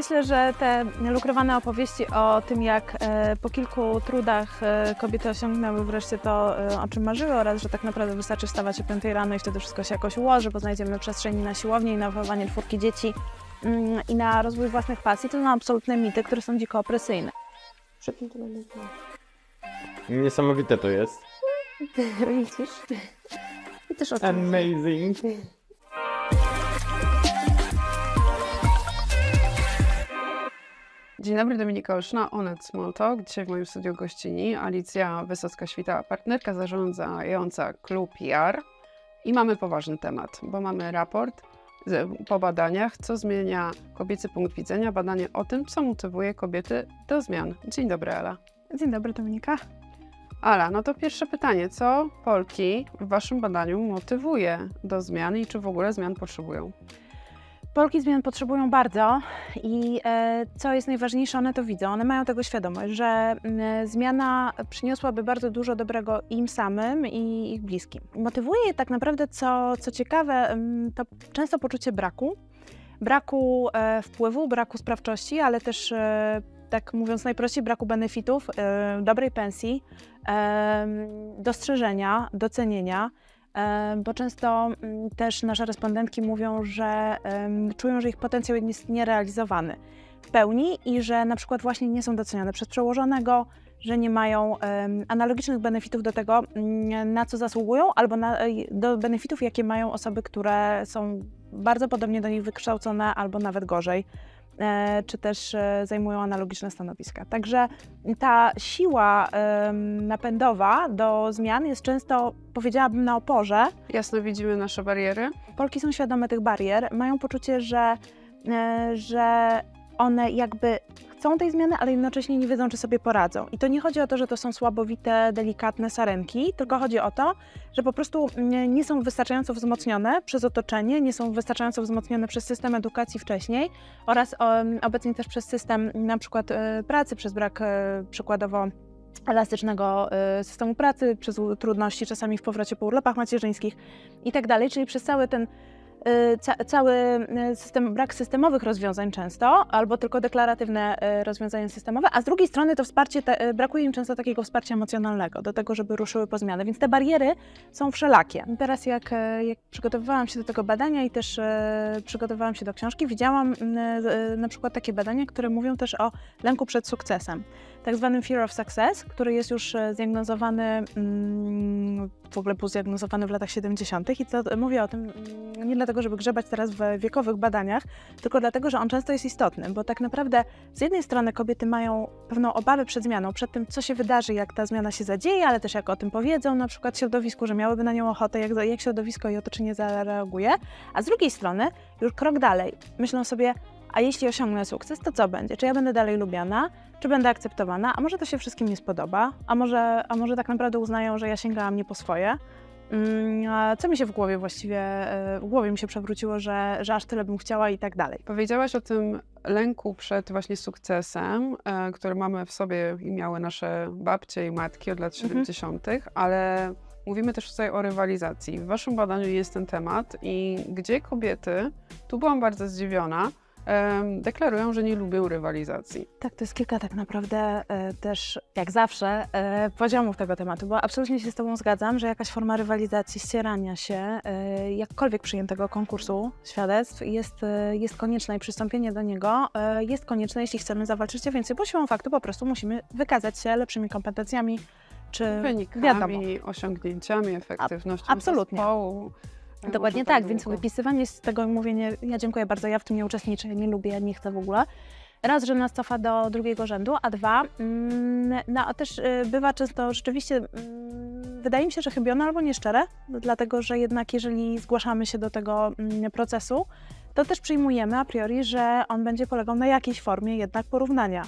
Myślę, że te lukrowane opowieści o tym, jak e, po kilku trudach e, kobiety osiągnęły wreszcie to, e, o czym marzyły oraz, że tak naprawdę wystarczy wstawać o 5 rano i wtedy wszystko się jakoś ułoży, bo znajdziemy przestrzeni na siłownię i na wychowanie czwórki dzieci mm, i na rozwój własnych pasji, to są absolutne mity, które są dziko opresyjne. Niesamowite to jest. Widzisz? I też oczywiście. Amazing. Dzień dobry, Dominika Olszna, Onet Small Talk. Dzisiaj w moim studiu gościni Alicja Wysocka-Świta, partnerka zarządzająca klub PR. I mamy poważny temat, bo mamy raport z, po badaniach, co zmienia kobiecy punkt widzenia, badanie o tym, co motywuje kobiety do zmian. Dzień dobry, Ala. Dzień dobry, Dominika. Ala, no to pierwsze pytanie. Co Polki w Waszym badaniu motywuje do zmian i czy w ogóle zmian potrzebują? Polki zmian potrzebują bardzo i e, co jest najważniejsze, one to widzą, one mają tego świadomość, że zmiana przyniosłaby bardzo dużo dobrego im samym i ich bliskim. Motywuje je tak naprawdę, co, co ciekawe, to często poczucie braku, braku e, wpływu, braku sprawczości, ale też e, tak mówiąc najprościej, braku benefitów, dobrej pensji, dostrzeżenia, docenienia. E, bo często mm, też nasze respondentki mówią, że czują, że ich potencjał jest nierealizowany w pełni i że na przykład właśnie nie są doceniane przez przełożonego, że nie mają analogicznych benefitów do tego, mm, na co zasługują, albo na, e, do benefitów, jakie mają osoby, które są bardzo podobnie do nich wykształcone, albo nawet gorzej czy też e, zajmują analogiczne stanowiska. Także ta siła napędowa do zmian jest często, powiedziałabym, na oporze. Jasno widzimy nasze bariery. Polki są świadome tych barier, mają poczucie, że, e, że one jakby chcą tej zmiany, ale jednocześnie nie wiedzą, czy sobie poradzą. I to nie chodzi o to, że to są słabowite, delikatne sarenki, tylko chodzi o to, że po prostu nie, są wystarczająco wzmocnione przez otoczenie, nie są wystarczająco wzmocnione przez system edukacji wcześniej oraz obecnie też przez system na przykład e, pracy, przez brak e, przykładowo elastycznego e, systemu pracy, przez trudności czasami w powrocie po urlopach macierzyńskich i tak dalej, czyli przez cały ten ca, cały e, system, brak systemowych rozwiązań często, albo tylko deklaratywne e, rozwiązania systemowe, a z drugiej strony to wsparcie, te, brakuje im często takiego wsparcia emocjonalnego do tego, żeby ruszyły po zmianę, więc te bariery są wszelakie. Teraz jak, jak przygotowywałam się do tego badania i też przygotowywałam się do książki, widziałam na przykład takie badania, które mówią też o lęku przed sukcesem tak zwanym fear of success, który jest już zdiagnozowany, mm, w ogóle był zdiagnozowany w latach 70. I to, mówię o tym mm, nie dlatego, żeby grzebać teraz w wiekowych badaniach, tylko dlatego, że on często jest istotny, bo tak naprawdę z jednej strony kobiety mają pewną obawę przed zmianą, przed tym, co się wydarzy, jak ta zmiana się zadzieje, ale też jak o tym powiedzą na przykład środowisku, że miałyby na nią ochotę, jak, jak środowisko i otoczenie zareaguje, a z drugiej strony już krok dalej, myślą sobie, a jeśli osiągnę sukces, to co będzie? Czy ja będę dalej lubiana? Czy będę akceptowana? A może to się wszystkim nie spodoba? A może, a może tak naprawdę uznają, że ja sięgałam nie po swoje? Mm, co mi się w głowie właściwie, e, w głowie mi się przewróciło, że, że aż tyle bym chciała i tak dalej. Powiedziałaś o tym lęku przed właśnie sukcesem, e, który mamy w sobie i miały nasze babcie i matki od lat Mhm. 70., ale mówimy też tutaj o rywalizacji. W waszym badaniu jest ten temat i gdzie kobiety, tu byłam bardzo zdziwiona, deklarują, że nie lubią rywalizacji. Tak, to jest kilka tak naprawdę e, też, jak zawsze, e, poziomów tego tematu, bo absolutnie się z Tobą zgadzam, że jakaś forma rywalizacji, ścierania się, e, jakkolwiek przyjętego konkursu świadectw jest, jest konieczne i przystąpienie do niego jest konieczne, jeśli chcemy zawalczyć o więcej, bo siłą faktu po prostu musimy wykazać się lepszymi kompetencjami, czy Wynikami, wiadomo. osiągnięciami, efektywnością absolutnie. zespołu. E, Dokładnie tak, więc wypisywanie z tego i mówienie, ja dziękuję bardzo, ja w tym nie uczestniczę, nie lubię, nie chcę w ogóle. Raz, że nas cofa do drugiego rzędu, a dwa, mm, no a też y, bywa często rzeczywiście, mm, wydaje mi się, że chybione albo nieszczere, dlatego że jednak jeżeli zgłaszamy się do tego mm, procesu, to też przyjmujemy a priori, że on będzie polegał na jakiejś formie jednak porównania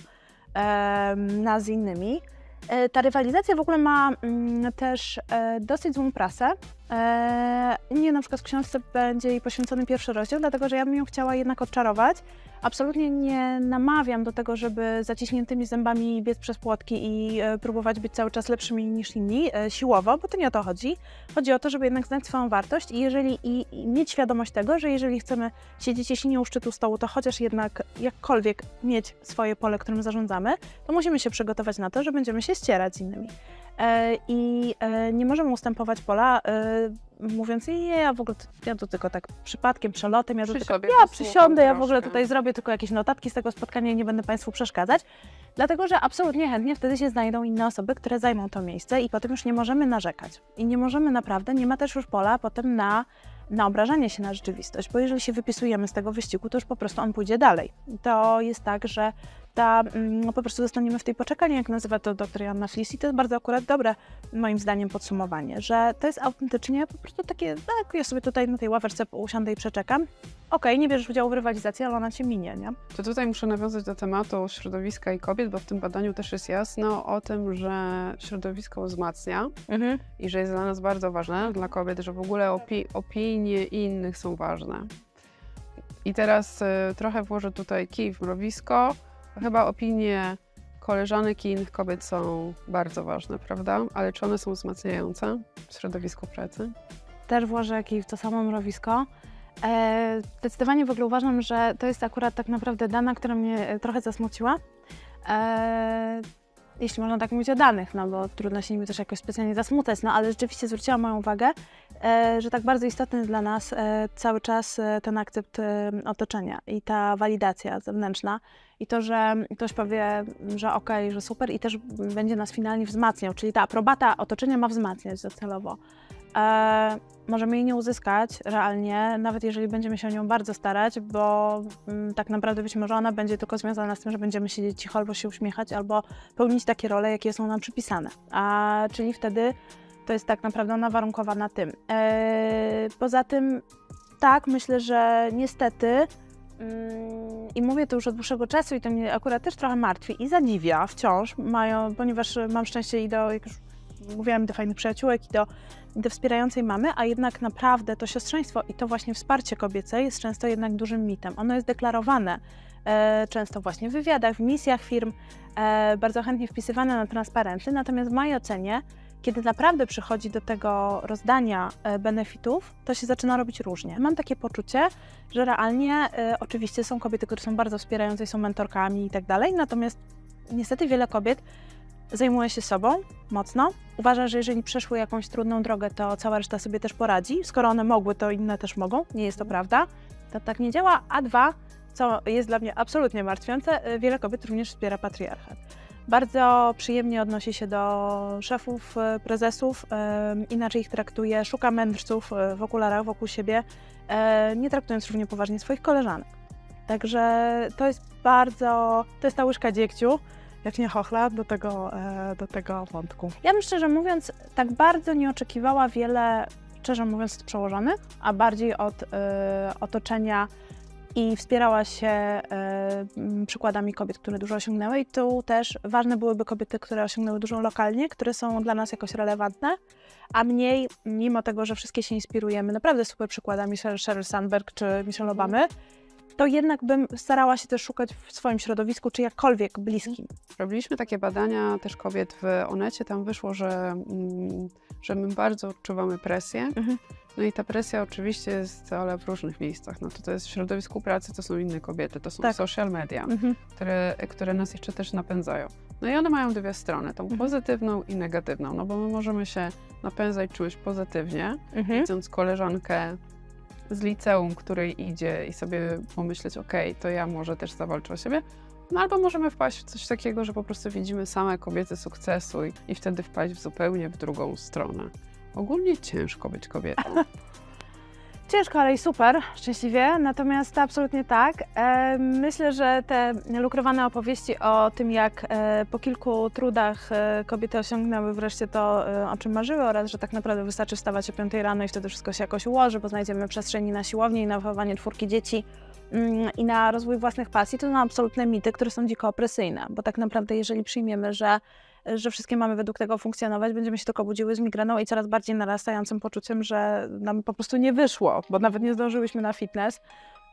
em, nas z innymi. E, Ta rywalizacja w ogóle ma mm, też e, dosyć złą prasę, E, nie, na przykład w książce będzie jej poświęcony pierwszy rozdział, dlatego że ja bym ją chciała jednak odczarować. Absolutnie nie namawiam do tego, żeby zaciśniętymi zębami biec przez płotki i e, próbować być cały czas lepszymi niż inni e, siłowo, bo to nie o to chodzi. Chodzi o to, żeby jednak znać swoją wartość i, jeżeli, i, i mieć świadomość tego, że jeżeli chcemy siedzieć, jeśli nie u szczytu stołu, to chociaż jednak jakkolwiek mieć swoje pole, którym zarządzamy, to musimy się przygotować na to, że będziemy się ścierać z innymi. E, I nie możemy ustępować pola, mówiąc, nie, ja w ogóle, ja to tylko tak przypadkiem, przelotem, ja, tylko, ja przysiądę, ja w ogóle tutaj zrobię tylko jakieś notatki z tego spotkania i nie będę Państwu przeszkadzać. Dlatego, że absolutnie chętnie wtedy się znajdą inne osoby, które zajmą to miejsce i potem już nie możemy narzekać. I nie możemy naprawdę, nie ma też już pola potem na, na obrażanie się na rzeczywistość, bo jeżeli się wypisujemy z tego wyścigu, to już po prostu on pójdzie dalej. To jest tak, że ta, mm, po prostu zostaniemy w tej poczekalni, jak nazywa to dr Joanna Flis i to jest bardzo akurat dobre, moim zdaniem, podsumowanie, że to jest autentycznie po prostu takie, tak, ja sobie tutaj na tej ławerce usiądę i przeczekam. Okej, nie bierzesz udziału w rywalizacji, ale ona cię minie, nie? To tutaj muszę nawiązać do tematu środowiska i kobiet, bo w tym badaniu też jest jasno o tym, że środowisko wzmacnia i że jest dla nas bardzo ważne, dla kobiet, że w ogóle opi- opinie innych są ważne. I teraz y, trochę włożę tutaj kij w mrowisko. Chyba opinie koleżanek i innych kobiet są bardzo ważne, prawda? Ale czy one są wzmacniające w środowisku pracy? też włożę kij w to samo mrowisko. E, zdecydowanie w ogóle uważam, że to jest akurat tak naprawdę dana, która mnie e, trochę zasmuciła. E, jeśli można tak mówić o danych, no bo trudno się nimi też jakoś specjalnie zasmucać, no ale rzeczywiście zwróciła moją uwagę, e, że tak bardzo istotny jest dla nas e, cały czas e, ten akcept otoczenia i ta walidacja zewnętrzna i to, że ktoś powie, że okej, że super i też będzie nas finalnie wzmacniał, czyli ta aprobata otoczenia ma wzmacniać docelowo. E, możemy jej nie uzyskać realnie, nawet jeżeli będziemy się o nią bardzo starać, bo mm, tak naprawdę być może ona będzie tylko związana z tym, że będziemy siedzieć cicho albo się uśmiechać, albo pełnić takie role, jakie są nam przypisane. A czyli wtedy to jest tak naprawdę ona warunkowana tym. E, poza tym, tak, myślę, że niestety. mm, I mówię to już od dłuższego czasu i to mnie akurat też trochę martwi i zadziwia wciąż, mają, ponieważ mam szczęście i do, jak już mówiłam, do fajnych przyjaciółek i do do wspierającej mamy, a jednak naprawdę to siostrzeństwo i to właśnie wsparcie kobiece jest często jednak dużym mitem. Ono jest deklarowane e, często właśnie w wywiadach, w misjach firm, e, bardzo chętnie wpisywane na transparenty, natomiast w mojej ocenie, kiedy naprawdę przychodzi do tego rozdania e, benefitów, to się zaczyna robić różnie. Mam takie poczucie, że realnie e, oczywiście są kobiety, które są bardzo wspierające, są mentorkami i tak dalej, natomiast niestety wiele kobiet zajmuje się sobą mocno. Uważa, że jeżeli przeszły jakąś trudną drogę, to cała reszta sobie też poradzi. Skoro one mogły, to inne też mogą. Nie jest to prawda. To tak nie działa. A dwa, co jest dla mnie absolutnie martwiące, y, wiele kobiet również wspiera patriarchat. Bardzo przyjemnie odnosi się do szefów, y, prezesów, y, inaczej ich traktuje, szuka mędrców w okularach wokół siebie, nie traktując równie poważnie swoich koleżanek. Także to jest bardzo, to jest ta łyżka dziegciu, jak nie chochla, do tego, e, do tego wątku. Ja bym szczerze mówiąc, tak bardzo nie oczekiwała wiele, szczerze mówiąc, od przełożonych, a bardziej od e, otoczenia i wspierała się m, przykładami kobiet, które dużo osiągnęły. I tu też ważne byłyby kobiety, które osiągnęły dużo lokalnie, które są dla nas jakoś relevantne, a mniej, mimo tego, że wszystkie się inspirujemy naprawdę super przykładami Sheryl Sandberg czy Michelle Obamy, to jednak bym starała się też szukać w swoim środowisku, czy jakkolwiek bliskim. Robiliśmy takie badania też kobiet w Onecie. Tam wyszło, że, mm, że my bardzo odczuwamy presję. Mhm. No i ta presja oczywiście jest, ale w różnych miejscach. No to, to jest w środowisku pracy, to są inne kobiety, to są Tak. social media, Mhm. które, które nas jeszcze też napędzają. No i one mają dwie strony, tą Mhm. pozytywną i negatywną, no bo my możemy się napędzać czymś pozytywnie, Mhm. widząc koleżankę z liceum, której idzie i sobie pomyśleć, okej, to ja może też zawalczę o siebie. No albo możemy wpaść w coś takiego, że po prostu widzimy same kobiety sukcesu i, i wtedy wpaść w zupełnie w drugą stronę. Ogólnie ciężko być kobietą. Ciężko, ale i super, szczęśliwie. Natomiast absolutnie tak. E, myślę, że te lukrowane opowieści o tym, jak e, po kilku trudach e, kobiety osiągnęły wreszcie to, o czym marzyły, oraz że tak naprawdę wystarczy wstawać o 5 rano i wtedy wszystko się jakoś ułoży, bo znajdziemy przestrzeni na siłownię i na wychowanie czwórki dzieci mm, i na rozwój własnych pasji, to są absolutne mity, które są dziko opresyjne, bo tak naprawdę jeżeli przyjmiemy, że że wszystkie mamy według tego funkcjonować, będziemy się tylko budziły z migreną i coraz bardziej narastającym poczuciem, że nam po prostu nie wyszło, bo nawet nie zdążyłyśmy na fitness.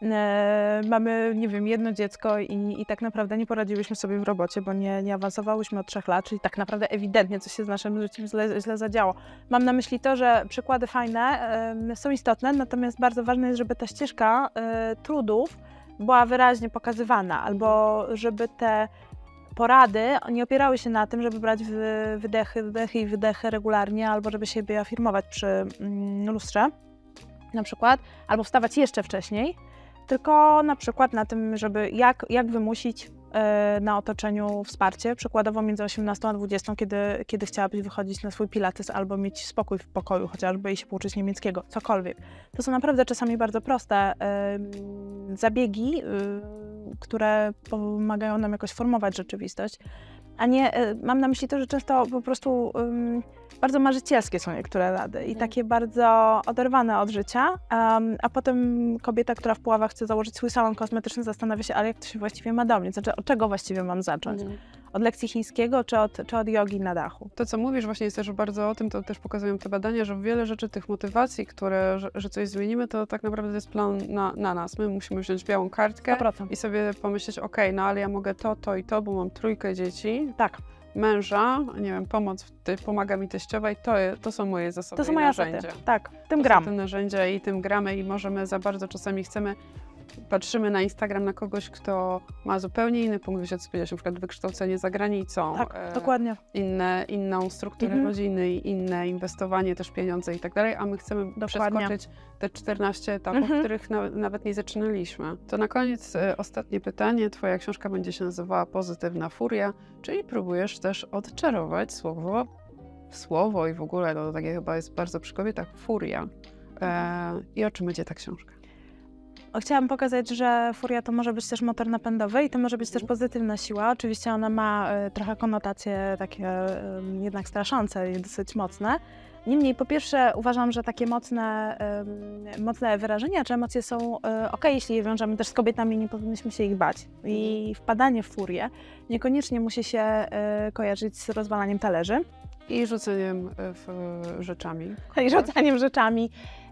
E, mamy, nie wiem, jedno dziecko i, i tak naprawdę nie poradziłyśmy sobie w robocie, bo nie, nie awansowałyśmy od trzech lat, czyli tak naprawdę ewidentnie coś się z naszym życiem źle, źle zadziało. Mam na myśli to, że przykłady fajne są istotne, natomiast bardzo ważne jest, żeby ta ścieżka e, trudów była wyraźnie pokazywana, albo żeby te porady nie opierały się na tym, żeby brać wy- wydechy, wydechy i wydechy regularnie, albo żeby siebie afirmować przy mm, lustrze na przykład, albo wstawać jeszcze wcześniej, tylko na przykład na tym, żeby jak, jak wymusić na otoczeniu wsparcie, przykładowo między 18 a 20, kiedy, kiedy chciałabyś wychodzić na swój pilates albo mieć spokój w pokoju chociażby i się pouczyć niemieckiego, cokolwiek. To są naprawdę czasami bardzo proste em, zabiegi, y, które pomagają nam jakoś formować rzeczywistość, a nie, e, mam na myśli to, że często po prostu bardzo marzycielskie są niektóre rady i takie bardzo oderwane od życia, em, a potem kobieta, która w Puławach chce założyć swój salon kosmetyczny zastanawia się, ale jak to się właściwie ma do mnie, znaczy od czego właściwie mam zacząć? Od lekcji chińskiego czy od, czy od jogi na dachu? To, co mówisz, właśnie jest też bardzo o tym, to też pokazują te badania, że wiele rzeczy tych motywacji, które, że, że coś zmienimy, to tak naprawdę jest plan na, na nas. My musimy wziąć białą kartkę 100%. i sobie pomyśleć, ok, no ale ja mogę to, to i to, bo mam trójkę dzieci, Tak, męża, nie wiem, pomoc, w ty, pomaga mi teściowa i to, to są moje zasoby to są moje narzędzia. Tak, tym To są gram. te narzędzia i tym gramy i możemy za bardzo czasami chcemy, patrzymy na Instagram na kogoś, kto ma zupełnie inny punkt powiedziałeś, na przykład wykształcenie za granicą, Tak, e, dokładnie. inne, inną strukturę Mhm. rodziny, inne inwestowanie, też pieniądze i tak dalej, a my chcemy Dokładnie. przeskoczyć te 14 etapów, Mhm. których na, nawet nie zaczynaliśmy. To na koniec e, ostatnie pytanie. Twoja książka będzie się nazywała Pozytywna Furia, czyli próbujesz też odczarować słowo, słowo i w ogóle to takie chyba jest bardzo przy kobietach, furia. E, I o czym będzie ta książka? Chciałam pokazać, że furia to może być też motor napędowy i to może być też pozytywna siła. Oczywiście ona ma e, trochę konotacje takie e, jednak straszące i dosyć mocne. Niemniej, po pierwsze, uważam, że takie mocne, mocne wyrażenia czy emocje są e, ok, jeśli je wiążemy też z kobietami, nie powinniśmy się ich bać. I wpadanie w furię niekoniecznie musi się kojarzyć z rozwalaniem talerzy. I rzuceniem w, rzeczami. i rzucaniem rzeczami,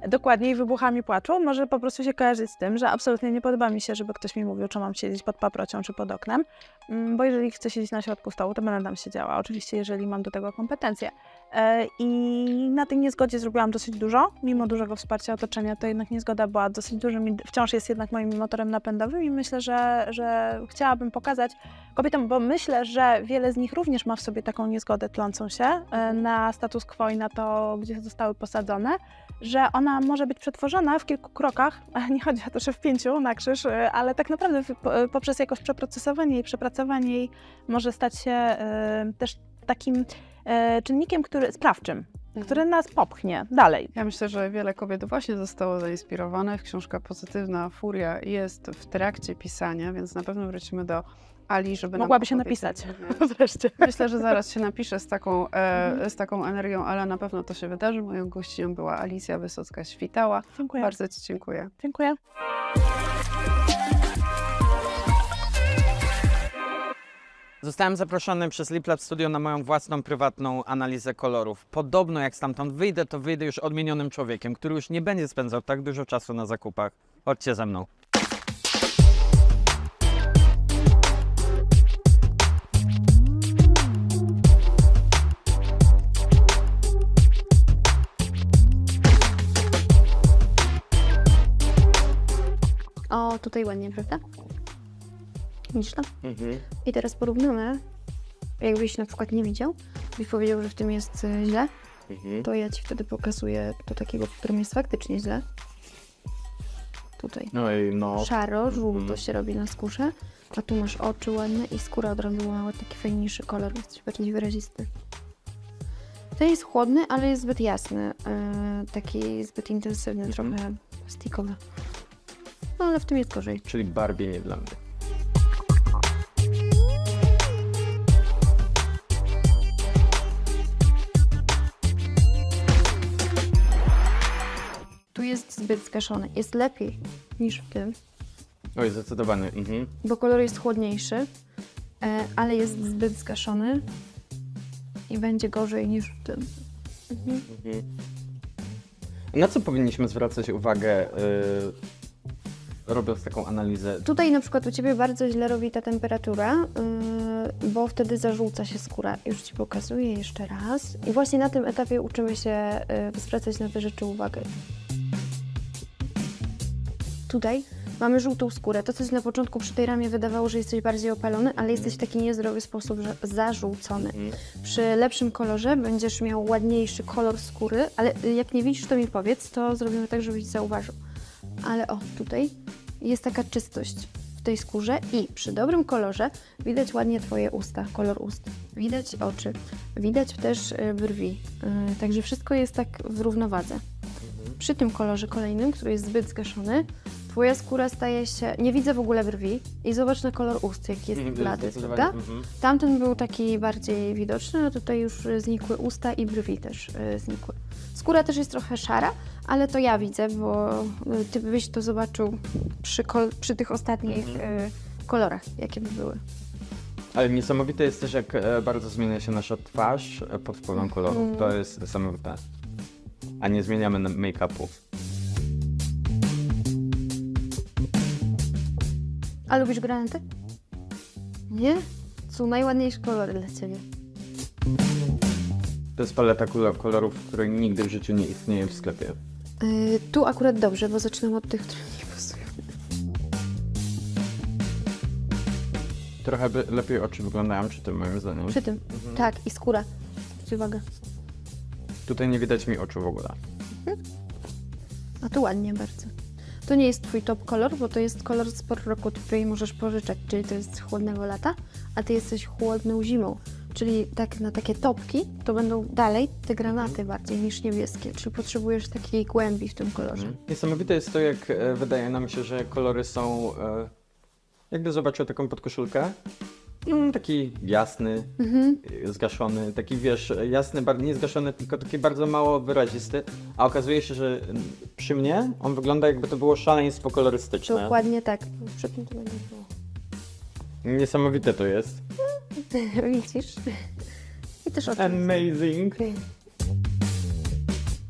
dokładnie i wybuchami płaczu, może po prostu się kojarzyć z tym, że absolutnie nie podoba mi się, żeby ktoś mi mówił, czy mam siedzieć pod paprocią, czy pod oknem, Mm, bo jeżeli chcę siedzieć na środku stołu, to będę tam siedziała, oczywiście jeżeli mam do tego kompetencje. E, I na tej niezgodzie zrobiłam dosyć dużo, mimo dużego wsparcia otoczenia, to jednak niezgoda była dosyć dużym, wciąż jest jednak moim motorem napędowym i myślę, że, że chciałabym pokazać kobietom, bo myślę, że wiele z nich również ma w sobie taką niezgodę tlącą się e, na status quo i na to, gdzie zostały posadzone, że ona może być przetworzona w kilku krokach, nie chodzi o to, że w pięciu na krzyż, e, ale tak naprawdę poprzez jakoś przeprocesowanie i przepracowanie jej może stać się e, też takim e, czynnikiem, który sprawczym, który nas popchnie dalej. Ja myślę, że wiele kobiet właśnie zostało zainspirowanych. Książka Pozytywna Furia jest w trakcie pisania, więc na pewno wrócimy do Ali, żeby nam Mogłaby się napisać. również. Wreszcie. Myślę, że zaraz się napiszę z taką, e, z taką energią, ale na pewno to się wydarzy. Moją gościnią była Alicja Wysocka-Świtała. Dziękuję. Bardzo Ci dziękuję. Dziękuję. Zostałem zaproszony przez Lip Lab Studio na moją własną prywatną analizę kolorów. Podobno jak stamtąd wyjdę, to wyjdę już odmienionym człowiekiem, który już nie będzie spędzał tak dużo czasu na zakupach. Chodźcie ze mną. O, tutaj ładnie, prawda? Widzisz to? Mhm. I teraz porównamy. Jakbyś na przykład nie widział, byś powiedział, że w tym jest e, źle, Mhm. to ja ci wtedy pokazuję do takiego, w którym jest faktycznie źle. Tutaj. Oj, no. Szaro, żółto Mhm. się robi na skórze, a tu masz oczy ładne i skóra od razu ma taki fajniejszy kolor, jest bardziej wyrazisty. Ten jest chłodny, ale jest zbyt jasny, e, taki zbyt intensywny, Mhm. trochę plastikowy. No ale w tym jest gorzej. Czyli Barbie nie dla mnie. Tu jest zbyt zgaszony. Jest lepiej niż w tym, Oj, zdecydowanie. Mhm. bo kolor jest chłodniejszy, e, ale jest zbyt zgaszony. i będzie gorzej niż w tym. Mhm. Na co powinniśmy zwracać uwagę, yy, robiąc taką analizę? Tutaj na przykład u Ciebie bardzo źle robi ta temperatura, yy, bo wtedy zażółca się skóra. Już Ci pokazuję jeszcze raz. I właśnie na tym etapie uczymy się yy, zwracać na te rzeczy uwagę. Tutaj mamy żółtą skórę. To, co ci na początku przy tej ramie wydawało, że jesteś bardziej opalony, ale jesteś w taki niezdrowy sposób że zażółcony. Przy lepszym kolorze będziesz miał ładniejszy kolor skóry, ale jak nie widzisz, to mi powiedz, to zrobimy tak, żebyś zauważył. Ale o, tutaj jest taka czystość w tej skórze i przy dobrym kolorze widać ładnie Twoje usta, kolor ust. Widać oczy, widać też y, brwi. Y, Także wszystko jest tak w równowadze. Przy tym kolorze kolejnym, który jest zbyt zgaszony, Twoja skóra staje się... Nie widzę w ogóle brwi i zobacz na kolor ust, jaki jest blady, Zdecydowanie. prawda? Mhm. Tamten był taki bardziej widoczny, a tutaj już y, znikły usta i brwi też znikły. Skóra też jest trochę szara, ale to ja widzę, bo y, ty byś to zobaczył przy, przy tych ostatnich Mhm. y, kolorach, jakie by były. Ale niesamowite jest też, jak e, bardzo zmienia się nasza twarz e, pod wpływem kolorów. Mhm. To jest niesamowite. A nie zmieniamy make-upu. A lubisz granaty? Nie? Są najładniejsze kolory dla Ciebie. To jest paleta kolor- kolorów, które nigdy w życiu nie istnieje w sklepie. Y, tu akurat dobrze, bo zaczynam od tych, które nie pasują. Trochę by lepiej oczy wyglądają przy tym, moim zdaniem. Przy tym. Tak, i skóra. Zwróć uwagę. Tutaj nie widać mi oczu w ogóle. A tu ładnie bardzo. To nie jest twój top kolor, bo to jest kolor z roku, który możesz pożyczać, czyli to jest chłodnego lata, a ty jesteś chłodną zimą. Czyli tak na takie topki to będą dalej te granaty bardziej niż niebieskie, czyli potrzebujesz takiej głębi w tym kolorze. Niesamowite jest to, jak e, wydaje nam się, że kolory są. E, jakby zobaczył taką podkoszulkę. Mm, taki jasny, Mhm. e, zgaszony, taki wiesz, jasny, nie zgaszony, tylko taki bardzo mało wyrazisty. A okazuje się, że przy mnie on wygląda jakby to było szaleństwo kolorystyczne. Dokładnie tak. Przy tym to będzie było. Niesamowite to jest. Widzisz? I też oczy. Amazing.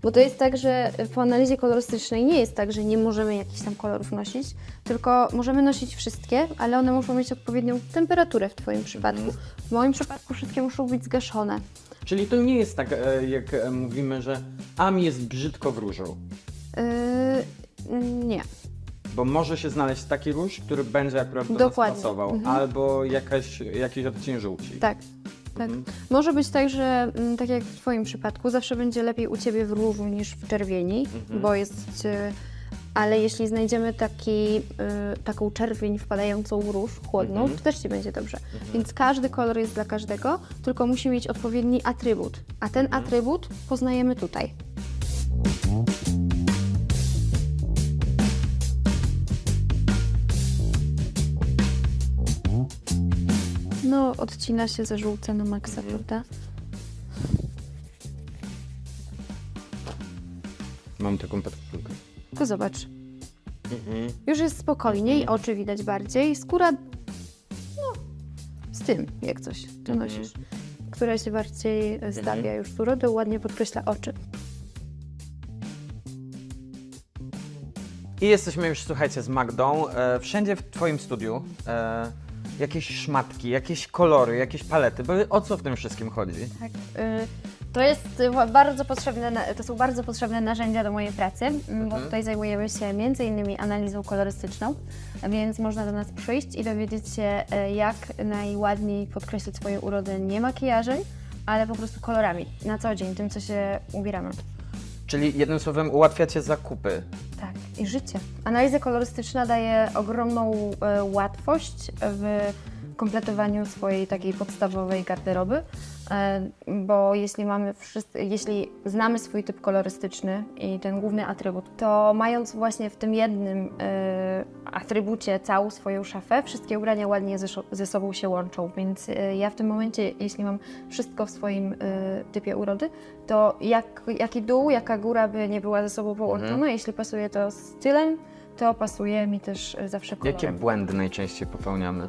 Bo to jest tak, że po analizie kolorystycznej nie jest tak, że nie możemy jakichś tam kolorów nosić, tylko możemy nosić wszystkie, ale one muszą mieć odpowiednią temperaturę w Twoim przypadku. W moim przypadku wszystkie muszą być zgaszone. Czyli to nie jest tak, e, jak e, mówimy, że a mi jest brzydko w różu. Yy, nie. Bo może się znaleźć taki róż, który będzie akurat do Dokładnie. nas pasował, Mhm. albo jakaś, jakiś odcień żółci. Tak. Tak. Może być tak, że mm, tak jak w Twoim przypadku, zawsze będzie lepiej u Ciebie w różu niż w czerwieni, bo jest. y, Ale jeśli znajdziemy taki, y, taką czerwień wpadającą w róż chłodną, to też Ci będzie dobrze. Więc każdy kolor jest dla każdego, tylko musi mieć odpowiedni atrybut. A ten atrybut poznajemy tutaj. No, odcina się ze żółce na maksa, prawda? Mam taką podkoszulkę. To zobacz. Już jest spokojniej, oczy widać bardziej, skóra no, z tym, jak coś, to nosisz. Która się bardziej e, stawia już tu urodę, ładnie podkreśla oczy. I jesteśmy już, słuchajcie, z Magdą. E, wszędzie w Twoim studiu e, jakieś szmatki, jakieś kolory, jakieś palety. Bo o co w tym wszystkim chodzi? Tak. y, To jest y, bardzo potrzebne, to są bardzo potrzebne narzędzia do mojej pracy, mm, bo tutaj zajmujemy się między innymi analizą kolorystyczną, więc można do nas przyjść i dowiedzieć się, y, jak najładniej podkreślić swoje urody nie makijażem, ale po prostu kolorami na co dzień, tym co się ubieramy. Czyli jednym słowem ułatwiacie zakupy. I życie. Analiza kolorystyczna daje ogromną e, łatwość w kompletowaniu swojej takiej podstawowej garderoby, bo jeśli mamy wszyscy, jeśli znamy swój typ kolorystyczny i ten główny atrybut, to mając właśnie w tym jednym e, atrybucie całą swoją szafę, wszystkie ubrania ładnie ze, sobą się łączą, więc e, ja w tym momencie, jeśli mam wszystko w swoim e, typie urody, to jak, jaki dół, jaka góra by nie była ze sobą połączona, jeśli pasuje to stylem, to pasuje mi też e, zawsze kolorem. Jakie błędy najczęściej popełniamy?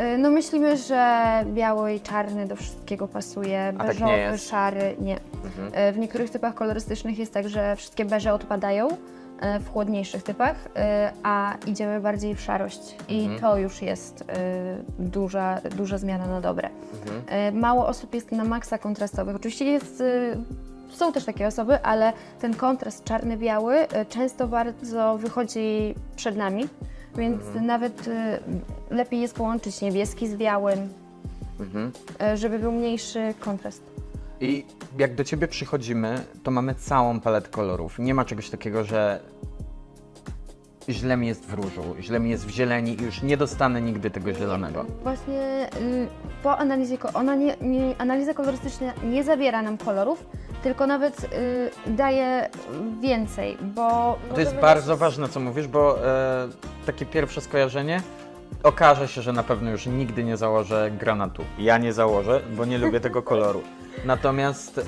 Y, No myślimy, że biały i czarny do wszystkiego pasuje, A tak nie beżowy, jest? szary, nie. Mhm. Y, W niektórych typach kolorystycznych jest tak, że wszystkie beże odpadają y, w chłodniejszych typach, y, a idziemy bardziej w szarość i Mhm. to już jest y, duża, duża zmiana na dobre. Mhm. Y, Mało osób jest na maksa kontrastowych. Oczywiście jest, y, są też takie osoby, ale ten kontrast czarny-biały y, często bardzo wychodzi przed nami, więc Mhm. nawet y, lepiej jest połączyć niebieski z białym, Mhm. y, żeby był mniejszy kontrast. I jak do ciebie przychodzimy, to mamy całą paletę kolorów. Nie ma czegoś takiego, że źle mi jest w różu, źle mi jest w zieleni i już nie dostanę nigdy tego zielonego. Właśnie y, po analizie, ko- ona nie, nie, analiza kolorystyczna nie zabiera nam kolorów, tylko nawet y, daje więcej, bo... To jest możemy bardzo ważne, co mówisz, bo e, takie pierwsze skojarzenie okaże się, że na pewno już nigdy nie założę granatu. Ja nie założę, bo nie lubię tego koloru. Natomiast e,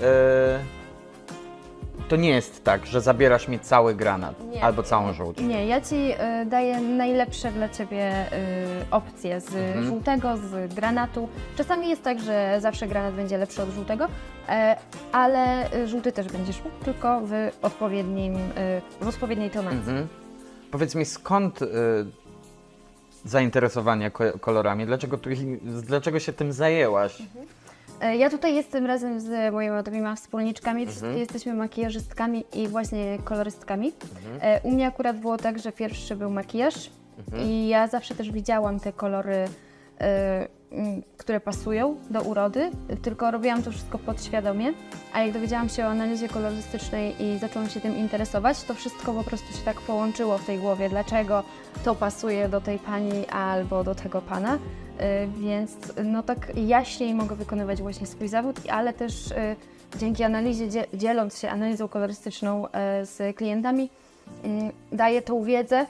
to nie jest tak, że zabierasz mi cały granat Nie. albo całą żółć. Nie, ja Ci y, daję najlepsze dla Ciebie y, opcje z Mhm. żółtego, z granatu. Czasami jest tak, że zawsze granat będzie lepszy od żółtego, e, ale y, żółty też będzie szło, tylko w odpowiednim, y, w odpowiedniej tonacji. Mhm. Powiedz mi, skąd y, zainteresowanie ko- kolorami? Dlaczego, tu, dlaczego się tym zajęłaś? E, Ja tutaj jestem razem z moimi dwiema wspólniczkami. Mhm. jesteśmy makijażystkami i właśnie kolorystkami. Mhm. E, U mnie akurat było tak, że pierwszy był makijaż Mhm. i ja zawsze też widziałam te kolory, e, które pasują do urody, tylko robiłam to wszystko podświadomie. A jak dowiedziałam się o analizie kolorystycznej i zaczęłam się tym interesować, to wszystko po prostu się tak połączyło w tej głowie, dlaczego to pasuje do tej pani albo do tego pana. Y, Więc no tak jaśniej mogę wykonywać właśnie swój zawód, ale też y, dzięki analizie, dzie- dzieląc się analizą kolorystyczną y, z klientami, daję tą wiedzę,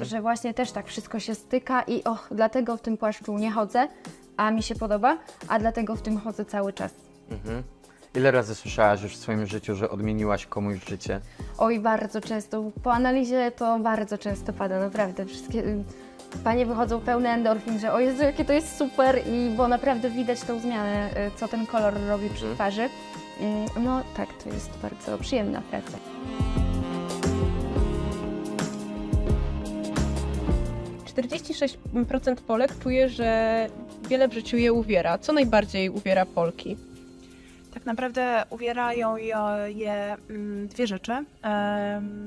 y, że właśnie też tak wszystko się styka i och, dlatego w tym płaszczu nie chodzę, a mi się podoba, a dlatego w tym chodzę cały czas. Mhm. Ile razy słyszałaś już w swoim życiu, że odmieniłaś komuś życie? Oj, bardzo często. Po analizie to bardzo często pada, naprawdę. Wszystkie panie wychodzą pełne endorfin, że o Jezu, jakie to jest super i bo naprawdę widać tą zmianę, y, co ten kolor robi przy Mhm. twarzy. Y, No tak, to jest bardzo przyjemna praca. 46% Polek czuje, że wiele w życiu je uwiera. Co najbardziej uwiera Polki? Tak naprawdę uwierają je, mm, dwie rzeczy.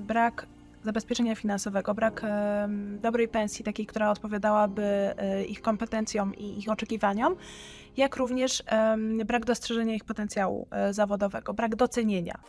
Brak zabezpieczenia finansowego, brak dobrej pensji, takiej, która odpowiadałaby e, ich kompetencjom i ich oczekiwaniom, jak również brak dostrzeżenia ich potencjału e, zawodowego, brak docenienia.